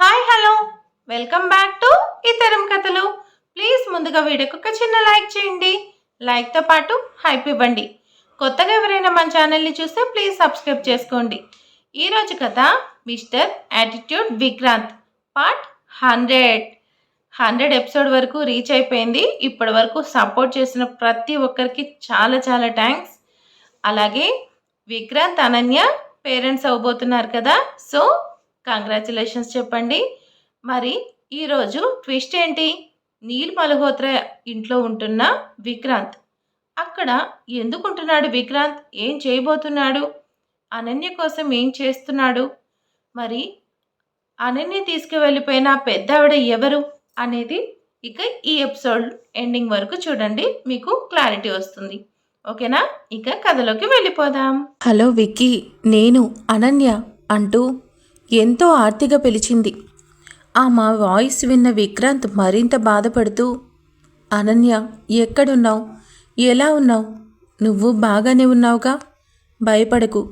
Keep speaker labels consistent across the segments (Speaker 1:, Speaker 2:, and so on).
Speaker 1: Hi hello. Welcome back to ఇతరం కథలు. Please ముందుగా వీడియోకి ఒక చిన్న లైక్ చేయండి. లైక్తో పాటు హైప్ ఇవ్వండి. కొత్తగా ఎవరైనా మన ఛానల్ని చూస్తే ప్లీజ్ సబ్స్క్రైబ్ చేసుకోండి. ఈరోజు కథ mister attitude Vikrant part hundred. Hundred episode వరకు రీచ్ అయిపోయింది. ఇప్పటి వరకు సపోర్ట్ చేసిన ప్రతి ఒక్కరికి చాలా చాలా థ్యాంక్స్. అలాగే విక్రాంత్ అనన్య పేరెంట్స్ అవ్వబోతున్నారు కదా. సో కంగ్రాచులేషన్స్ చెప్పండి. మరి ఈరోజు ట్విస్ట్ ఏంటి? నీల్ మల్హోత్రా ఇంట్లో ఉంటున్న విక్రాంత్. అక్కడ ఎందుకుంటున్నాడు విక్రాంత్? ఏం చేయబోతున్నాడు? అనన్య కోసం ఏం చేస్తున్నాడు? మరి అనన్య తీసుకువెళ్ళిపోయిన పెద్ద ఆవిడ ఎవరు? అనేది ఇక ఈ ఎపిసోడ్ ఎండింగ్ వరకు చూడండి. మీకు క్లారిటీ వస్తుంది. ఓకేనా? ఇక కథలోకి వెళ్ళిపోదాం.
Speaker 2: హలో విక్కీ నేను అనన్య అంటూ ఎంతో ఆర్తిగా పిలిచింది. ఆ మా వాయిస్ విన్న విక్రాంత్ మరింత బాధపడుతూ అనన్య ఎక్కడున్నావు? ఎలా ఉన్నావు? నువ్వు బాగానే ఉన్నావుగా? భయపడకు.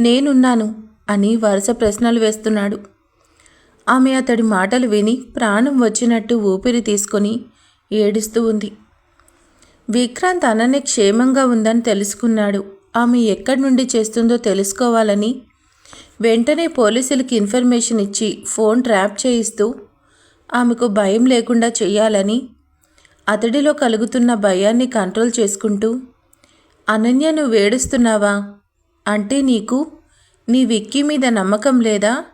Speaker 2: నేనున్నాను అని వరుస ప్రశ్నలు వేస్తున్నాడు. ఆమె అతడి మాటలు విని ప్రాణం వచ్చినట్టు ఊపిరి తీసుకొని ఏడుస్తూ ఉంది. విక్రాంత్ అనన్య క్షేమంగా ఉందని తెలుసుకున్నాడు. ఆమె ఎక్కడి నుండి చేస్తుందో తెలుసుకోవాలని వెంటనే పోలీసులకి ఇన్ఫర్మేషన్ ఇచ్చి ఫోన్ ట్రాప్ చేయిస్తూ ఆమెకు భయం లేకుండా చేయాలని అతడిలో కలుగుతున్న భయాన్ని కంట్రోల్ చేసుకుంటూ అనన్య నువ్వు వేడుస్తున్నావా అంటే నీకు నీ విక్కీ మీద నమ్మకం లేదా?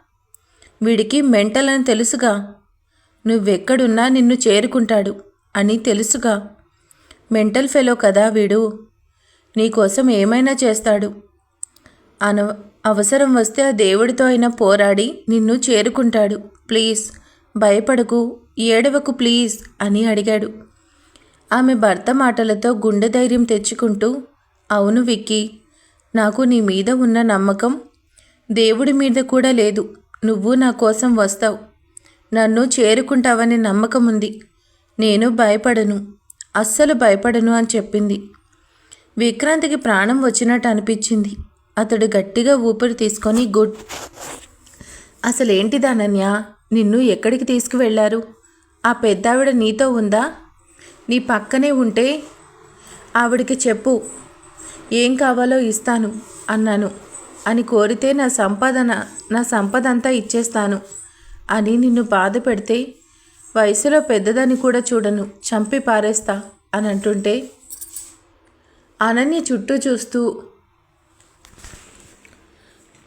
Speaker 2: వీడికి మెంటల్ అని తెలుసుగా? నువ్వెక్కడున్నా నిన్ను చేరుకుంటాడు అని తెలుసుగా? మెంటల్ ఫెలో కదా వీడు? నీకోసం ఏమైనా చేస్తాడు అన అవసరం వస్తే ఆ దేవుడితో అయినా పోరాడి నిన్ను చేరుకుంటాడు. ప్లీజ్ భయపడకు ఏడవకు ప్లీజ్ అని అడిగాడు. ఆమె భర్త మాటలతో గుండె ధైర్యం తెచ్చుకుంటూ అవును విక్కీ నాకు నీ మీద ఉన్న నమ్మకం దేవుడి మీద కూడా లేదు. నువ్వు నా కోసం వస్తావు. నన్ను చేరుకుంటావనే నమ్మకం ఉంది. నేను భయపడను అస్సలు భయపడను అని చెప్పింది. విక్రాంతికి ప్రాణం వచ్చినట్టు అనిపించింది. అతడు గట్టిగా ఊపిరి తీసుకొని గుడ్ అసలేంటిది అనన్య? నిన్ను ఎక్కడికి తీసుకువెళ్ళారు? ఆ పెద్దావిడ నీతో ఉందా? నీ పక్కనే ఉంటే ఆవిడికి చెప్పు. ఏం కావాలో ఇస్తాను అన్నాను. అని కోరితే నా సంపాదన నా సంపద అంతా ఇచ్చేస్తాను అని నిన్ను బాధ పెడితే వయసులో పెద్దదని కూడా చూడను చంపి పారేస్తా అని అంటుంటే అనన్య చుట్టూ చూస్తూ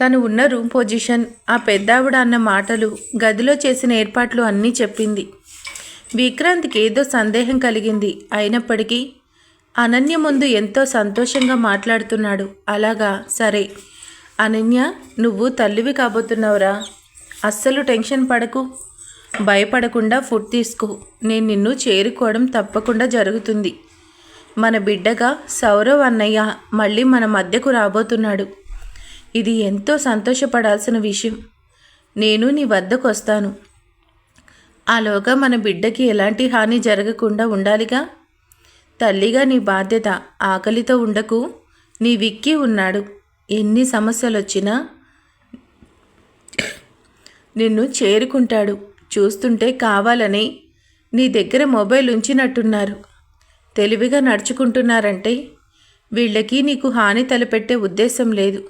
Speaker 2: తను ఉన్న రూమ్ పొజిషన్ ఆ పెద్దావిడ అన్న మాటలు గదిలో చేసిన ఏర్పాట్లు అన్నీ చెప్పింది. విక్రాంత్కి ఏదో సందేహం కలిగింది. అయినప్పటికీ అనన్య ముందు ఎంతో సంతోషంగా మాట్లాడుతున్నాడు. అలాగా? సరే. అనన్య నువ్వు తల్లివి కాబోతున్నావురా. అస్సలు టెన్షన్ పడకు. భయపడకుండా ఫుడ్ తీసుకో. నేను నిన్ను చేరుకోవడం తప్పకుండా జరుగుతుంది. మన బిడ్డగా సౌరవ్ అన్నయ్య మళ్ళీ మన మధ్యకు రాబోతున్నాడు. ఇది ఎంతో సంతోషపడాల్సిన విషయం. నేను నీ వద్దకు వస్తాను ఆలోగా మన బిడ్డకి ఎలాంటి హాని జరగకుండా ఉండాలిగా? తల్లిగా నీ బాధ్యత ఆకలితో ఉండకు. నీ విక్కి ఉన్నాడు. ఎన్ని సమస్యలు వచ్చినా నిన్ను చేరుకుంటాడు. చూస్తుంటే కావాలని నీ దగ్గర మొబైల్ ఉంచినట్టున్నారు. తెలివిగా నడుచుకుంటున్నారంటే వీళ్ళకి నీకు హాని తలపెట్టే ఉద్దేశం లేదు.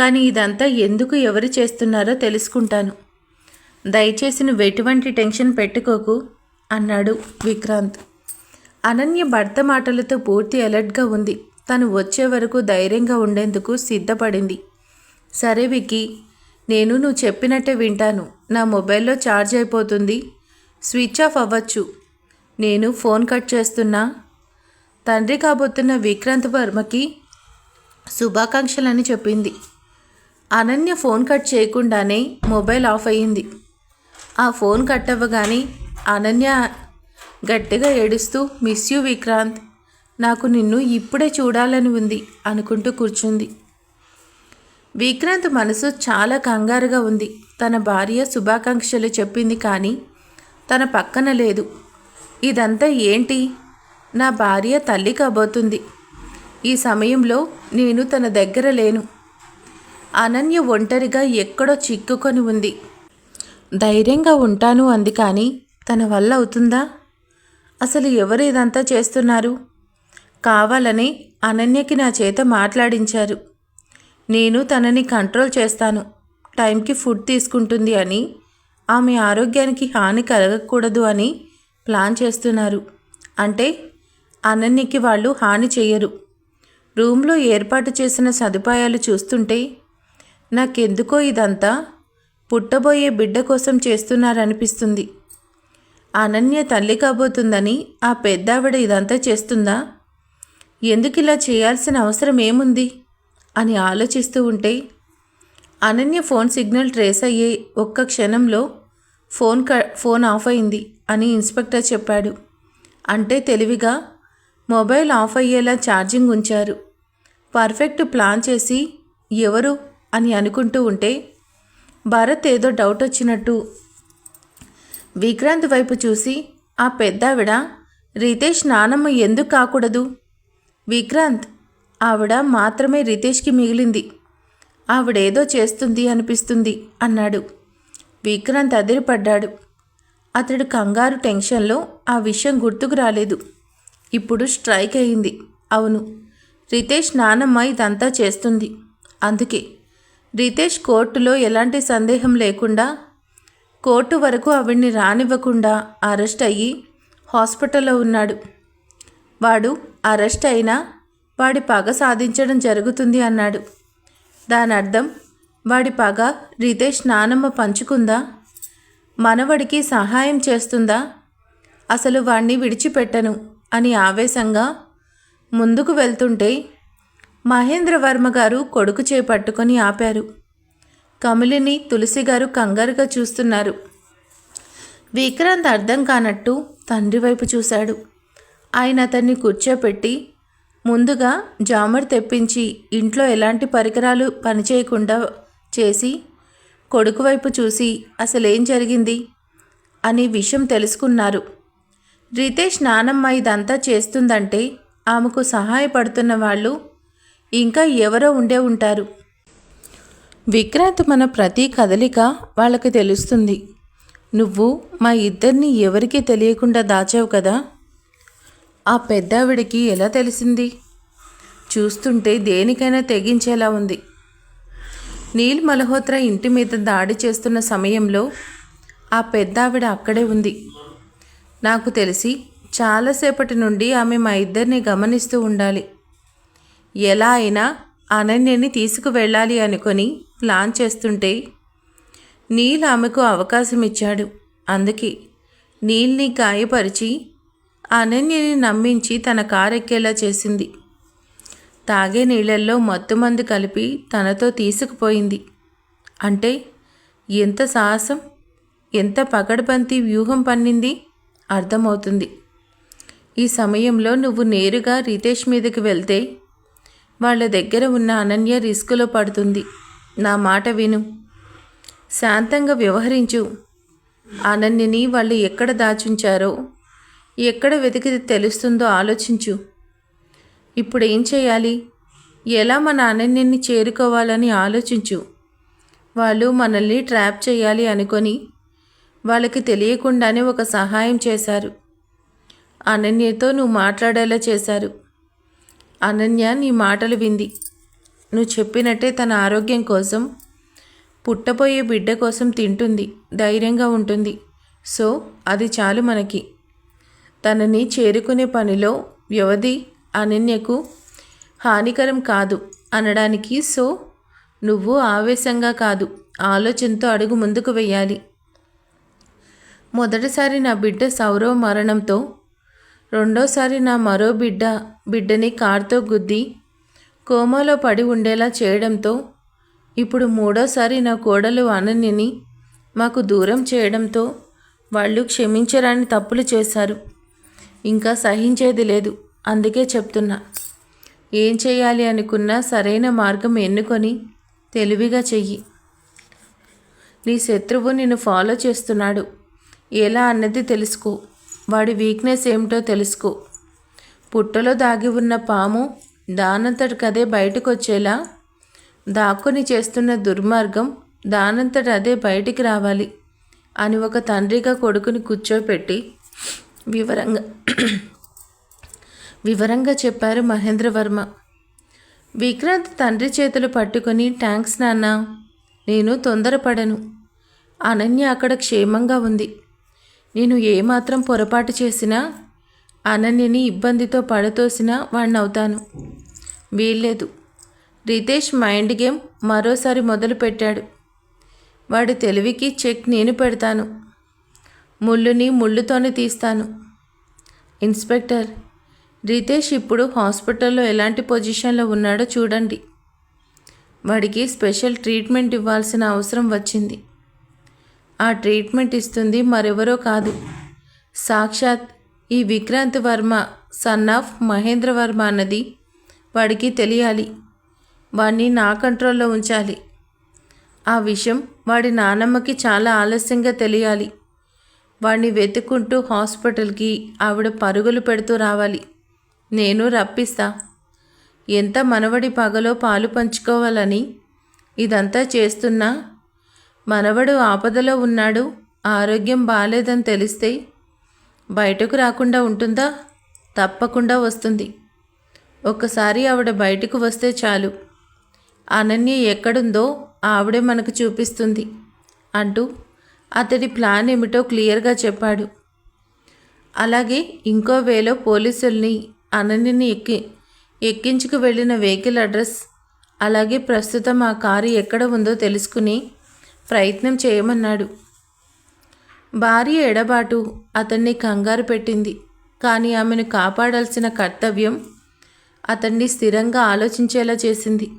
Speaker 2: కానీ ఇదంతా ఎందుకు ఎవరు చేస్తున్నారో తెలుసుకుంటాను. దయచేసి నువ్వు ఎటువంటి టెన్షన్ పెట్టుకోకు అన్నాడు విక్రాంత్. అనన్య భర్త మాటలతో పూర్తి అలర్ట్గా ఉంది. తను వచ్చే వరకు ధైర్యంగా ఉండేందుకు సిద్ధపడింది. సరే విక్కీ నేను నువ్వు చెప్పినట్టే వింటాను. నా మొబైల్లో ఛార్జ్ అయిపోతుంది. స్విచ్ ఆఫ్ అవ్వచ్చు. నేను ఫోన్ కట్ చేస్తున్నా. తండ్రి కాబోతున్న విక్రాంత్ వర్మకి శుభాకాంక్షలని చెప్పింది. అనన్య ఫోన్ కట్ చేయకుండానే మొబైల్ ఆఫ్ అయ్యింది. ఆ ఫోన్ కట్ అవ్వగానే అనన్య గట్టిగా ఏడుస్తూ మిస్ యూ విక్రాంత్ నాకు నిన్ను ఇప్పుడే చూడాలని ఉంది అనుకుంటూ కూర్చుంది. విక్రాంత్ మనసు చాలా కంగారుగా ఉంది. తన భార్య శుభాకాంక్షలు చెప్పింది కానీ తన పక్కన లేదు. ఇదంతా ఏంటి? నా భార్య తల్లి కాబోతుంది. ఈ సమయంలో నేను తన దగ్గర లేను. అనన్య ఒంటరిగా ఎక్కడో చిక్కుకొని ఉంది. ధైర్యంగా ఉంటాను అంది కానీ తన వల్ల అవుతుందా? అసలు ఎవరు ఇదంతా చేస్తున్నారు? కావాలని అనన్యకి నా చేత మాట్లాడించారు. నేను తనని కంట్రోల్ చేస్తాను. టైంకి ఫుడ్ తీసుకుంటుంది అని ఆమె ఆరోగ్యానికి హాని కలగకూడదు అని ప్లాన్ చేస్తున్నారు. అంటే అనన్యకి వాళ్ళు హాని చేయరు రూమ్లో ఏర్పాటు చేసిన సదుపాయాలు చూస్తుంటే నాకెందుకో ఇదంతా? పుట్టబోయే బిడ్డ కోసం చేస్తున్నారనిపిస్తుంది. అనన్య తల్లి కాబోతుందని ఆ పెద్దావిడ ఇదంతా చేస్తుందా? ఎందుకు ఇలా చేయాల్సిన అవసరం ఏముంది? అని ఆలోచిస్తూ ఉంటే అనన్య ఫోన్ సిగ్నల్ ట్రేస్ అయ్యే ఒక్క క్షణంలో ఫోన్ క ఫోన్ ఆఫ్ అయింది అని ఇన్స్పెక్టర్ చెప్పాడు. అంటే తెలివిగా మొబైల్ ఆఫ్ అయ్యేలా ఛార్జింగ్ ఉంచారు. పర్ఫెక్ట్ ప్లాన్ చేసి ఎవరు అని అనుకుంటూ ఉంటే భరత్ ఏదో డౌట్ వచ్చినట్టు విక్రాంత్ వైపు చూసి ఆ పెద్దావిడ రితేష్ నానమ్మ ఎందుకు కాకూడదు? విక్రాంత్ ఆవిడ మాత్రమే రితేష్కి మిగిలింది. ఆవిడేదో చేస్తుంది అనిపిస్తుంది అన్నాడు. విక్రాంత్ అదిరిపడ్డాడు. అతడు కంగారు టెన్షన్లో ఆ విషయం గుర్తుకు రాలేదు. ఇప్పుడు స్ట్రైక్ అయింది. అవును రితేష్ నానమ్మ ఇదంతా చేస్తుంది. అందుకే రితేష్ కోర్టులో ఎలాంటి సందేహం లేకుండా కోర్టు వరకు ఆవిడ్ని రానివ్వకుండా అరెస్ట్ అయ్యి హాస్పిటల్లో ఉన్నాడు. వాడు అరెస్ట్ అయినా వాడి పగ సాధించడం జరుగుతుంది అన్నాడు. దాని అర్థం వాడి పగ రితేష్ నానమ్మ పంచుకుందా? మనవడికి సహాయం చేస్తుందా? అసలు వాణ్ణి విడిచిపెట్టను అని ఆవేశంగా ముందుకు వెళ్తుంటే మహేంద్రవర్మ గారు కొడుకు చేపట్టుకొని ఆపారు. కమలిని తులసి గారు కంగారుగా చూస్తున్నారు. విక్రాంత్ అర్థం కానట్టు తండ్రి వైపు చూశాడు. ఆయన అతన్ని కూర్చోపెట్టి ముందుగా జామర్ తెప్పించి ఇంట్లో ఎలాంటి పరికరాలు పనిచేయకుండా చేసి కొడుకు వైపు చూసి అసలేం జరిగింది? అని విషయం తెలుసుకున్నారు. రితేష్ నానమ్మ ఇదంతా చేస్తుందంటే ఆమెకు సహాయపడుతున్న వాళ్ళు ఇంకా ఎవరో ఉండే ఉంటారు. విక్రాంత్ మన ప్రతి కదలిక వాళ్ళకి తెలుస్తుంది. నువ్వు మా ఇద్దరిని ఎవరికీ తెలియకుండా దాచావు కదా? ఆ పెద్దావిడికి ఎలా తెలిసింది? చూస్తుంటే దేనికైనా తెగించేలా ఉంది. నీల్ మల్హోత్రా ఇంటి మీద దాడి చేస్తున్న సమయంలో ఆ పెద్దావిడ అక్కడే ఉంది. నాకు తెలిసి చాలాసేపటి నుండి ఆమె మా ఇద్దరిని గమనిస్తూ ఉండాలి. ఎలా అయినా అనన్యని తీసుకువెళ్ళాలి అనుకొని ప్లాన్ చేస్తుంటే నీల్ ఆమెకు అవకాశం ఇచ్చాడు అందుకే నీల్ని గాయపరిచి అనన్యని నమ్మించి తన కారెక్కేలా చేసింది. తాగే నీళ్ళల్లో మత్తుమందు కలిపి తనతో తీసుకుపోయింది. అంటే ఎంత సాహసం ఎంత పగడబంతి వ్యూహం పన్నింది అర్థమవుతుంది. ఈ సమయంలో నువ్వు నేరుగా రితేష్ మీదకి వెళ్తే వాళ్ళ దగ్గర ఉన్న అనన్య రిస్కులో పడుతుంది. నా మాట విను. శాంతంగా వ్యవహరించు. అనన్యని వాళ్ళు ఎక్కడ దాచుంచారో ఎక్కడ వెతికితే తెలుస్తుందో ఆలోచించు. ఇప్పుడు ఏం చేయాలి? ఎలా మన అనన్యని చేరుకోవాలని ఆలోచించు. వాళ్ళు మనల్ని ట్రాప్ చేయాలి అనుకొని వాళ్ళకి తెలియకుండానే ఒక సహాయం చేశారు. అనన్యతో నువ్వు మాట్లాడేలా చేశారు. అనన్య నీ మాటలు వింది. నువ్వు చెప్పినట్టే తన ఆరోగ్యం కోసం పుట్టబోయే బిడ్డ కోసం తింటుంది ధైర్యంగా ఉంటుంది. సో అది చాలు మనకి. తనని చేరుకునే పనిలో వ్యవధి అనన్యకు హానికరం కాదు అనడానికి సో నువ్వు ఆవేశంగా కాదు ఆలోచనతో అడుగు ముందుకు వెయ్యాలి మొదటిసారి నా బిడ్డ సౌరవ మరణంతో రెండోసారి నా మరో బిడ్డ బిడ్డని కారుతో గుద్ది కోమాలో పడి ఉండేలా చేయడంతో ఇప్పుడు మూడోసారి నా కోడలు అనన్యని మాకు దూరం చేయడంతో వాళ్ళు క్షమించరాని తప్పులు చేశారు. ఇంకా సహించేది లేదు. అందుకే చెప్తున్నా. ఏం చేయాలి అనుకున్నా సరైన మార్గం ఎన్నుకొని తెలివిగా చెయ్యి. నీ శత్రువు నిన్ను ఫాలో చేస్తున్నాడు. ఎలా అన్నది తెలుసుకో. వాడి వీక్నెస్ ఏమిటో తెలుసుకో. పుట్టలో దాగి ఉన్న పాము దానంతటికదే బయటకు వచ్చేలా దాక్కుని చేస్తున్న దుర్మార్గం దానంతట అదే బయటికి రావాలి అని ఒక తండ్రిగా కొడుకుని కూర్చోపెట్టి వివరంగా వివరంగా చెప్పారు మహేంద్రవర్మ విక్రాంత్ తండ్రి చేతులు పట్టుకొని ట్యాంక్స్ నాన్న నేను తొందరపడను. అనన్య అక్కడ క్షేమంగా ఉంది. నేను ఏమాత్రం పొరపాటు చేసినా అనన్యని ఇబ్బందితో పడతోసినా వాణ్ణవుతాను. వీల్లేదు. రితేష్ మైండ్ గేమ్ మరోసారి మొదలుపెట్టాడు. వాడి తెలివికి చెక్ నేను పెడతాను. ముళ్ళుని ముళ్ళుతోనే తీస్తాను. ఇన్స్పెక్టర్ రితేష్ ఇప్పుడు హాస్పిటల్లో ఎలాంటి పొజిషన్లో ఉన్నాడో చూడండి. వాడికి స్పెషల్ ట్రీట్మెంట్ ఇవ్వాల్సిన అవసరం వచ్చింది. ఆ ట్రీట్మెంట్ ఇస్తుంది మరెవరో కాదు. సాక్షాత్ ఈ విక్రాంత్ వర్మ సన్ ఆఫ్ మహేంద్ర వర్మ అన్నది వాడికి తెలియాలి. వాడిని నా కంట్రోల్లో ఉంచాలి. ఆ విషయం వాడి నానమ్మకి చాలా ఆలస్యంగా తెలియాలి. వాడిని వెతుక్కుంటూ హాస్పిటల్కి ఆవిడ పరుగులు పెడుతూ రావాలి. నేను రప్పిస్తా. ఎంత మనవడి పగలో పాలు పంచుకోవాలని ఇదంతా చేస్తున్నా మనవడు ఆపదలో ఉన్నాడు ఆరోగ్యం బాగాలేదని తెలిస్తే బయటకు రాకుండా ఉంటుందా? తప్పకుండా వస్తుంది. ఒక్కసారి ఆవిడ బయటకు వస్తే చాలు. అనన్య ఎక్కడుందో ఆవిడే మనకు చూపిస్తుంది అంటూ అతడి ప్లాన్ ఏమిటో క్లియర్గా చెప్పాడు. అలాగే ఇంకో వేలో పోలీసుల్ని అనన్యని ఎక్కి ఎక్కించుకు వెళ్ళిన వెహికల్ అడ్రస్ అలాగే ప్రస్తుతం ఆ కారు ఎక్కడ ఉందో తెలుసుకుని ప్రయత్నం చేయమన్నాడు. భార్య ఎడబాటు అతన్ని కంగారు పెట్టింది. కానీ ఆమెను కాపాడాల్సిన కర్తవ్యం అతన్ని స్థిరంగా ఆలోచించేలా చేసింది.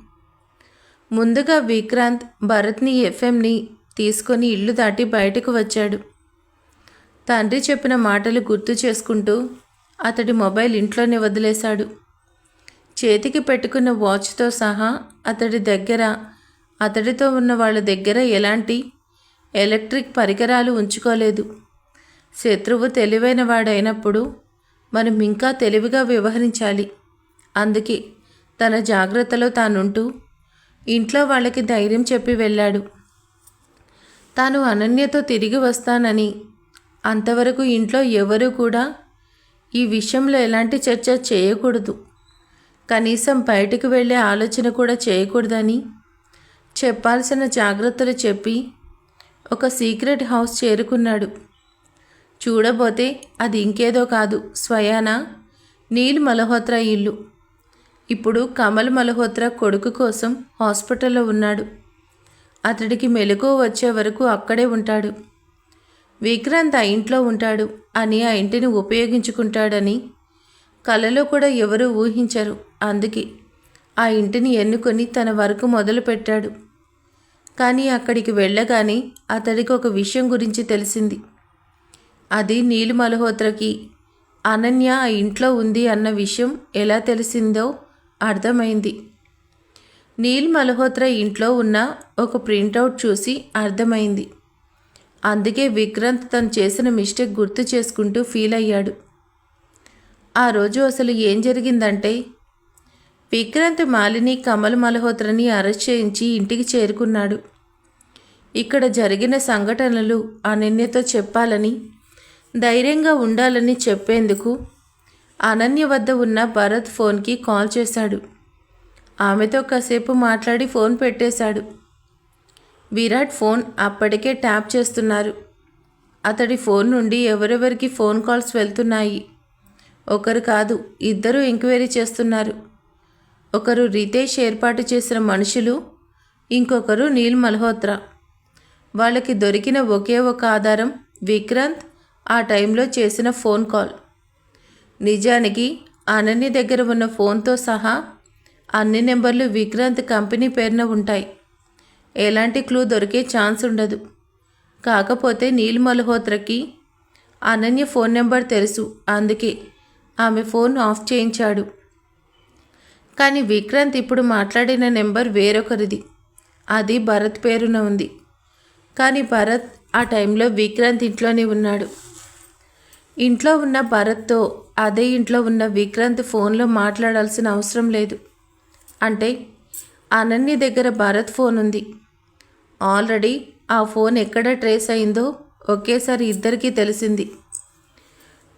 Speaker 2: ముందుగా విక్రాంత్ భరత్ని ఎఫ్ఎంని తీసుకొని ఇల్లు దాటి బయటకు వచ్చాడు. తండ్రి చెప్పిన మాటలు గుర్తు చేసుకుంటూ అతడి మొబైల్ ఇంట్లోనే వదిలేశాడు. చేతికి పెట్టుకున్న వాచ్తో సహా అతడి దగ్గర అతడితో ఉన్న వాళ్ళ దగ్గర ఎలాంటి ఎలక్ట్రిక్ పరికరాలు ఉంచుకోలేదు. శత్రువు తెలివైన వాడైనప్పుడు మనం ఇంకా తెలివిగా వ్యవహరించాలి. అందుకే తన జాగ్రత్తలో తానుంటూ ఇంట్లో వాళ్ళకి ధైర్యం చెప్పి వెళ్ళాడు. తాను అనన్యతో తిరిగి వస్తానని అంతవరకు ఇంట్లో ఎవరూ కూడా ఈ విషయంలో ఎలాంటి చర్చ చేయకూడదు. కనీసం బయటకు వెళ్ళే ఆలోచన కూడా చేయకూడదని చెప్పాల్సిన జాగ్రత్తలు చెప్పి ఒక సీక్రెట్ హౌస్ చేరుకున్నాడు. చూడబోతే అది ఇంకేదో కాదు. స్వయాన నీల్ మల్హోత్రా ఇల్లు. ఇప్పుడు కమల్ మల్హోత్రా కొడుకు కోసం హాస్పిటల్లో ఉన్నాడు. అతడికి మెలకు వచ్చే వరకు అక్కడే ఉంటాడు. విక్రాంత్ ఆ ఇంట్లో ఉంటాడు అని ఆ ఇంటిని ఉపయోగించుకుంటాడని కలలో కూడా ఎవరూ ఊహించరు. అందుకే ఆ ఇంటిని ఎన్నుకొని తన వరకు మొదలుపెట్టాడు. కానీ అక్కడికి వెళ్ళగానే అతడికి ఒక విషయం గురించి తెలిసింది. అది నీలు మల్హోత్రకి అనన్య ఆ ఇంట్లో ఉంది అన్న విషయం ఎలా తెలిసిందో అర్థమైంది. నీల్ మల్హోత్రా ఇంట్లో ఉన్న ఒక ప్రింటౌట్ చూసి అర్థమైంది. అందుకే విక్రాంత్ తను చేసిన మిస్టేక్ గుర్తు చేసుకుంటూ ఫీల్ అయ్యాడు. ఆ రోజు అసలు ఏం జరిగిందంటే విక్రాంత్ మాలిని కమల్ మల్హోత్రని అరెస్ట్ చేయించి ఇంటికి చేరుకున్నాడు. ఇక్కడ జరిగిన సంఘటనలు అనన్యతో చెప్పాలని ధైర్యంగా ఉండాలని చెప్పేందుకు అనన్య వద్ద ఉన్న భరత్ ఫోన్కి కాల్ చేశాడు. ఆమెతో కాసేపు మాట్లాడి ఫోన్ పెట్టేశాడు. విరాట్ ఫోన్ అప్పటికే ట్యాప్ చేస్తున్నారు. అతడి ఫోన్ నుండి ఎవరెవరికి ఫోన్ కాల్స్ వెళ్తున్నాయి? ఒకరు కాదు ఇద్దరు ఎంక్వైరీ చేస్తున్నారు. ఒకరు రితేష్ ఏర్పాటు చేసిన మనుషులు ఇంకొకరు నీల్ మల్హోత్రా. వాళ్ళకి దొరికిన ఒకే ఒక ఆధారం విక్రాంత్ ఆ టైంలో చేసిన ఫోన్ కాల్. నిజానికి అనన్య దగ్గర ఉన్న ఫోన్తో సహా అన్ని నెంబర్లు విక్రాంత్ కంపెనీ పేరున ఉంటాయి. ఎలాంటి క్లూ దొరికే ఛాన్స్ ఉండదు. కాకపోతే నీల్ మల్హోత్రకి అనన్య ఫోన్ నెంబర్ తెలుసు. అందుకే ఆమె ఫోన్ ఆఫ్ చేయించాడు. కానీ విక్రాంత్ ఇప్పుడు మాట్లాడిన నెంబర్ వేరొకరిది. అది భరత్ పేరున ఉంది. కానీ భరత్ ఆ టైంలో విక్రాంత్ ఇంట్లోనే ఉన్నాడు. ఇంట్లో ఉన్న భరత్తో అదే ఇంట్లో ఉన్న విక్రాంత్ ఫోన్లో మాట్లాడాల్సిన అవసరం లేదు. అంటే అనన్య దగ్గర భరత్ ఫోన్ ఉంది. ఆల్రెడీ ఆ ఫోన్ ఎక్కడ ట్రేస్ అయిందో ఒకేసారి ఇద్దరికీ తెలిసింది.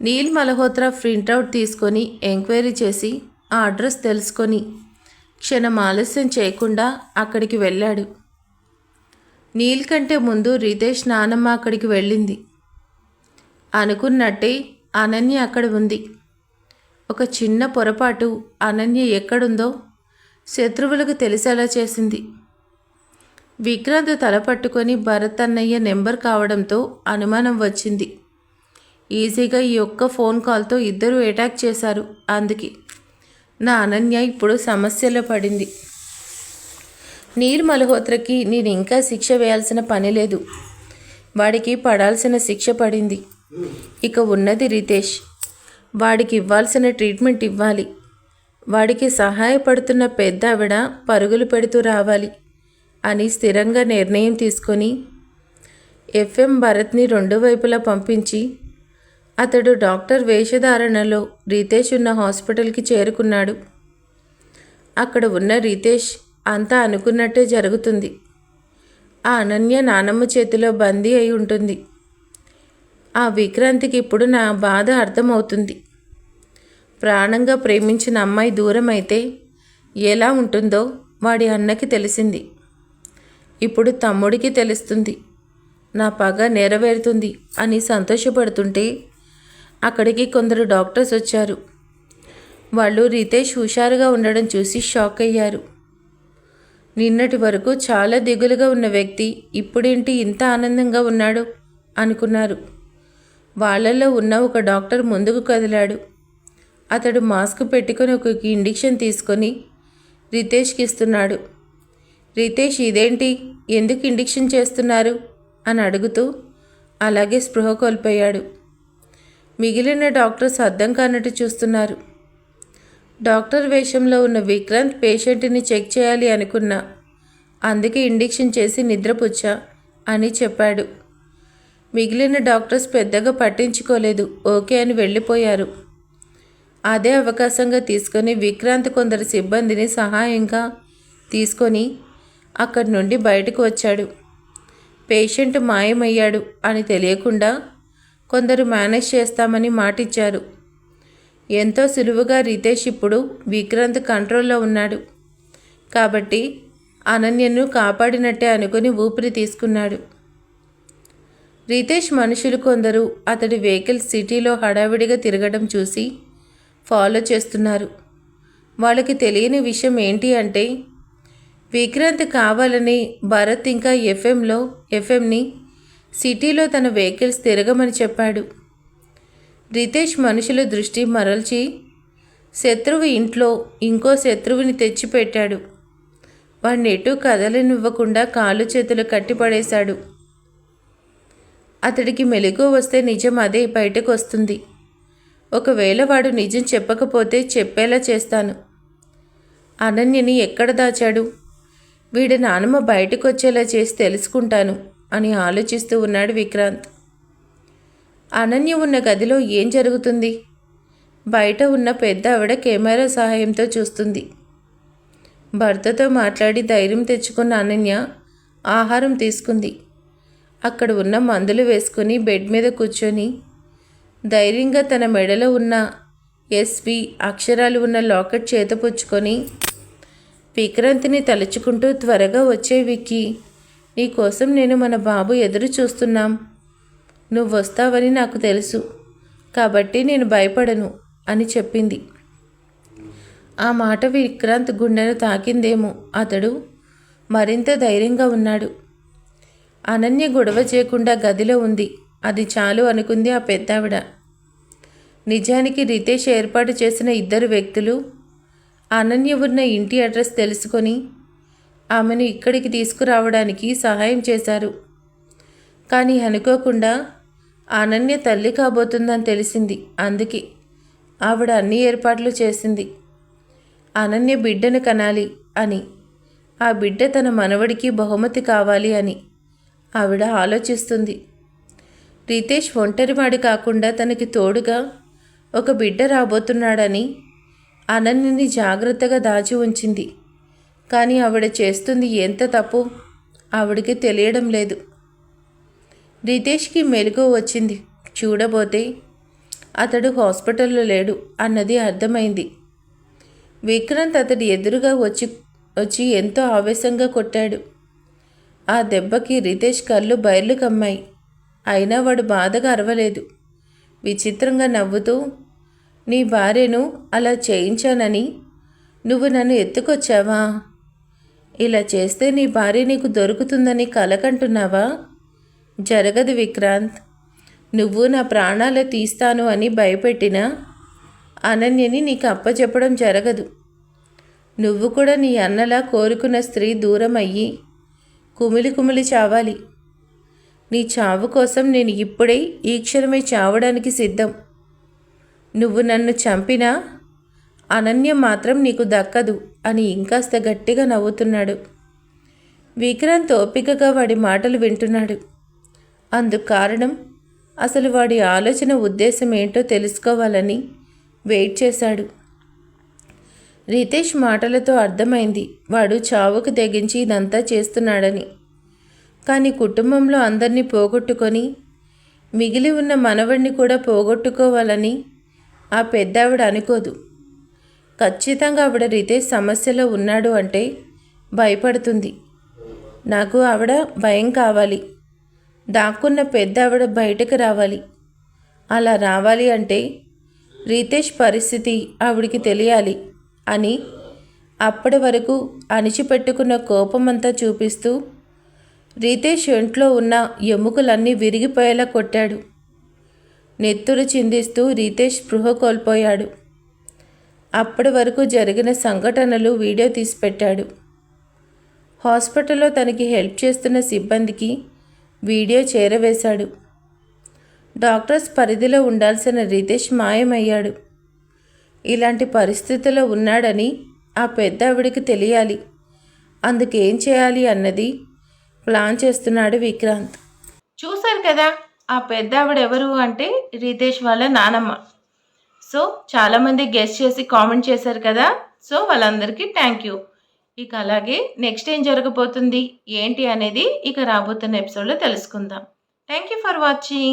Speaker 2: నీల్ మల్హోత్రా ప్రింటౌట్ తీసుకొని ఎంక్వైరీ చేసి ఆ అడ్రస్ తెలుసుకొని క్షణం ఆలస్యం చేయకుండా అక్కడికి వెళ్ళాడు. నీల్ కంటే ముందు రితేష్ నానమ్మ అక్కడికి వెళ్ళింది. అనుకున్నట్టే అనన్య అక్కడ ఉంది. ఒక చిన్న పొరపాటు అనన్య ఎక్కడుందో శత్రువులకు తెలిసేలా చేసింది. విక్రాంత్ తల పట్టుకొని భరత్ అన్నయ్య నెంబర్ కావడంతో అనుమానం వచ్చింది. ఈజీగా ఈ ఒక్క ఫోన్ కాల్తో ఇద్దరు అటాక్ చేశారు. అందుకే నా అనన్య ఇప్పుడు సమస్యలో పడింది. నీల్ మల్హోత్రకి నేను ఇంకా శిక్ష వేయాల్సిన పని లేదు. వాడికి పడాల్సిన శిక్ష పడింది. ఇక ఉన్నది రితేష్. వాడికి ఇవ్వాల్సిన ట్రీట్మెంట్ ఇవ్వాలి. వాడికి సహాయపడుతున్న పెద్ద ఆవిడ పరుగులు పెడుతూ రావాలి అని స్థిరంగా నిర్ణయం తీసుకొని ఎఫ్ఎం భరత్ని రెండు వైపులా పంపించి అతడు డాక్టర్ వేషధారణలో రీతేష్ ఉన్న హాస్పిటల్కి చేరుకున్నాడు. అక్కడ ఉన్న రీతేష్ అంతా అనుకున్నట్టే జరుగుతుంది. ఆ అనన్య నానమ్మ చేతిలో బందీ అయి ఉంటుంది. ఆ విక్రాంతికి ఇప్పుడు నా బాధ అర్థమవుతుంది. ప్రాణంగా ప్రేమించిన అమ్మాయి దూరం అయితే ఎలా ఉంటుందో వాడి అన్నకి తెలిసింది. ఇప్పుడు తమ్ముడికి తెలుస్తుంది. నా పగ నెరవేరుతుంది అని సంతోషపడుతుంటే అక్కడికి కొందరు డాక్టర్స్ వచ్చారు. వాళ్ళు రితేష్ హుషారుగా ఉండడం చూసి షాక్ అయ్యారు. నిన్నటి వరకు చాలా దిగులుగా ఉన్న వ్యక్తి ఇప్పుడేంటి ఇంత ఆనందంగా ఉన్నాడు? అనుకున్నారు. వాళ్ళల్లో ఉన్న ఒక డాక్టర్ ముందుకు కదిలాడు. అతడు మాస్క్ పెట్టుకొని ఒక ఇండిక్షన్ తీసుకొని రితేష్కి ఇస్తున్నాడు. రితేష్ ఇదేంటి? ఎందుకు ఇండిక్షన్ చేస్తున్నారు? అని అడుగుతూ అలాగే స్పృహ కోల్పోయాడు. మిగిలిన డాక్టర్స్ అర్థం కానట్టు చూస్తున్నారు. డాక్టర్ వేషంలో ఉన్న విక్రాంత్ పేషెంట్ని చెక్ చేయాలి అనుకున్నా అందుకే ఇండిక్షన్ చేసి నిద్రపుచ్చా అని చెప్పాడు. మిగిలిన డాక్టర్స్ పెద్దగా పట్టించుకోలేదు ఓకే అని వెళ్ళిపోయారు. అదే అవకాశంగా తీసుకొని విక్రాంత్ కొందరు సిబ్బందిని సహాయంగా తీసుకొని అక్కడి నుండి బయటకు వచ్చాడు. పేషెంట్ మాయమయ్యాడు అని తెలియకుండా కొందరు మేనేజ్ చేస్తామని మాటిచ్చారు. ఎంతో సులువుగా రితేష్ ఇప్పుడు విక్రాంత్ కంట్రోల్లో ఉన్నాడు. కాబట్టి అనన్యను కాపాడినట్టే అనుకుని ఊపిరి తీసుకున్నాడు. రితేష్ మనుషులు కొందరు అతడి వెహికల్ సిటీలో హడావిడిగా తిరగడం చూసి ఫాలో చేస్తున్నారు. వాళ్ళకి తెలియని విషయం ఏంటి అంటే విక్రాంత్ కావాలని భరత్ ఇంకా ఎఫ్ఎంలో ఎఫ్ఎంని సిటీలో తన వెహికల్స్ తిరగమని చెప్పాడు. రితేష్ మనుషుల దృష్టి మరల్చి శత్రువు ఇంట్లో ఇంకో శత్రువుని తెచ్చిపెట్టాడు. వాడిని ఎటు కదలనివ్వకుండా కాళ్ళు చేతులు కట్టిపడేశాడు. అతడికి మెలకువ వస్తే నిజం అదే బయటకు వస్తుంది ఒకవేళ వాడు నిజం చెప్పకపోతే చెప్పేలా చేస్తాను. అనన్యని ఎక్కడ దాచాడు? వీడి నానమ్మ బయటకు వచ్చేలా చేసి తెలుసుకుంటాను. అని ఆలోచిస్తూ ఉన్నాడు విక్రాంత్. అనన్య ఉన్న గదిలో ఏం జరుగుతుంది? బయట ఉన్న పెద్ద ఆవిడ కెమెరా సహాయంతో చూస్తుంది. భర్తతో మాట్లాడి ధైర్యం తెచ్చుకున్న అనన్య ఆహారం తీసుకుంది. అక్కడ ఉన్న మందులు వేసుకుని బెడ్ మీద కూర్చొని ధైర్యంగా తన మెడలో ఉన్న ఎస్వి అక్షరాలు ఉన్న లాకెట్ చేతపుచ్చుకొని విక్రాంతిని తలుచుకుంటూ త్వరగా వచ్చే విక్కి నీకోసం నేను మన బాబు ఎదురు చూస్తున్నాం. నువ్వు వస్తావని నాకు తెలుసు. కాబట్టి నేను భయపడను అని చెప్పింది. ఆ మాట విక్రాంత్ గుండెను తాకిందేమో. అతడు మరింత ధైర్యంగా ఉన్నాడు. అనన్య గొడవ చేయకుండా గదిలో ఉంది. అది చాలు అనుకుంది ఆ పెద్దావిడ. నిజానికి రితేష్ ఏర్పాటు చేసిన ఇద్దరు వ్యక్తులు అనన్య ఉన్న ఇంటి అడ్రస్ తెలుసుకొని ఆమెను ఇక్కడికి తీసుకురావడానికి సహాయం చేశారు. కానీ అనుకోకుండా అనన్య తల్లి కాబోతుందని తెలిసింది. అందుకే ఆవిడ అన్ని ఏర్పాట్లు చేసింది. అనన్య బిడ్డను కనాలి అని ఆ బిడ్డ తన మనవడికి బహుమతి కావాలి అని ఆవిడ ఆలోచిస్తుంది. రితేష్ ఒంటరివాడు కాకుండా తనకి తోడుగా ఒక బిడ్డ రాబోతున్నాడని అనన్యని జాగ్రత్తగా దాచి ఉంచింది. కానీ ఆవిడ చేస్తుంది ఎంత తప్పు? ఆవిడకి తెలియడం లేదు. రితేష్కి మెలకు వచ్చింది. చూడబోతే అతడు హాస్పిటల్లో లేడు అన్నది అర్థమైంది. విక్రాంత్ అతడి ఎదురుగా వచ్చి వచ్చి ఎంతో ఆవేశంగా కొట్టాడు. ఆ దెబ్బకి రితేష్ కళ్ళు బయర్లు కమ్మాయి. అయినా వాడు బాధగా అరవలేదు. విచిత్రంగా నవ్వుతూ నీ భార్యను అలా చేయించానని నువ్వు నన్ను ఎత్తుకొచ్చావా? ఇలా చేస్తే నీ భార్య నీకు దొరుకుతుందని కలకంటున్నావా? జరగదు విక్రాంత్. నువ్వు నా ప్రాణాలు తీస్తాను అని భయపెట్టినా? అనన్యని నీకు అప్పచెప్పడం జరగదు. నువ్వు కూడా నీ అన్నలా కోరుకున్న స్త్రీ దూరం అయ్యి కుమిలి కుమిలి చావాలి. నీ చావు కోసం నేను ఇప్పుడే ఈ క్షణమే చావడానికి సిద్ధం. నువ్వు నన్ను చంపినా అనన్య మాత్రం నీకు దక్కదు అని ఇంకాస్త గట్టిగా నవ్వుతున్నాడు. విక్రాంత్ ఓపికగా వాడి మాటలు వింటున్నాడు. అందుకు కారణం అసలు వాడి ఆలోచన ఉద్దేశం ఏంటో తెలుసుకోవాలని వెయిట్ చేశాడు. రితేష్ మాటలతో అర్థమైంది వాడు చావుకు తెగించి ఇదంతా చేస్తున్నాడని. కానీ కుటుంబంలో అందరినీ పోగొట్టుకొని మిగిలి ఉన్న మనవడిని కూడా పోగొట్టుకోవాలని ఆ పెద్దావిడ అనుకోదు. ఖచ్చితంగా ఆవిడ రితేష్ సమస్యలో ఉన్నాడు అంటే భయపడుతుంది. నాకు ఆవిడ భయం కావాలి. దాక్కున్న పెద్ద ఆవిడ బయటకు రావాలి. అలా రావాలి అంటే రితేష్ పరిస్థితి ఆవిడికి తెలియాలి అని అప్పటి వరకు అణిచిపెట్టుకున్న కోపమంతా చూపిస్తూ రితేష్ ఒంట్లో ఉన్న ఎముకలన్నీ విరిగిపోయేలా కొట్టాడు. నెత్తురు చిందిస్తూ రితేష్ స్పృహ కోల్పోయాడు. అప్పటి వరకు జరిగిన సంఘటనలు వీడియో తీసి పెట్టాడు. హాస్పిటల్లో తనకి హెల్ప్ చేస్తున్న సిబ్బందికి వీడియో చేరవేశాడు. డాక్టర్స్ పరిధిలో ఉండాల్సిన రితేష్ మాయమయ్యాడు. ఇలాంటి పరిస్థితిలో ఉన్నాడని ఆ పెద్ద ఆవిడికి తెలియాలి. అందుకేం చేయాలి అన్నది ప్లాన్ చేస్తున్నాడు విక్రాంత్.
Speaker 1: చూశారు కదా ఆ పెద్ద ఆవిడ ఎవరు అంటే రితేష్ వాళ్ళ నానమ్మ. సో చాలామంది గెస్ట్ చేసి కామెంట్ చేశారు కదా. సో వాళ్ళందరికీ థ్యాంక్ యూ. ఇక అలాగే నెక్స్ట్ ఏం జరగబోతుంది? ఏంటి అనేది ఇక రాబోతున్న ఎపిసోడ్లో తెలుసుకుందాం. Thank you for watching.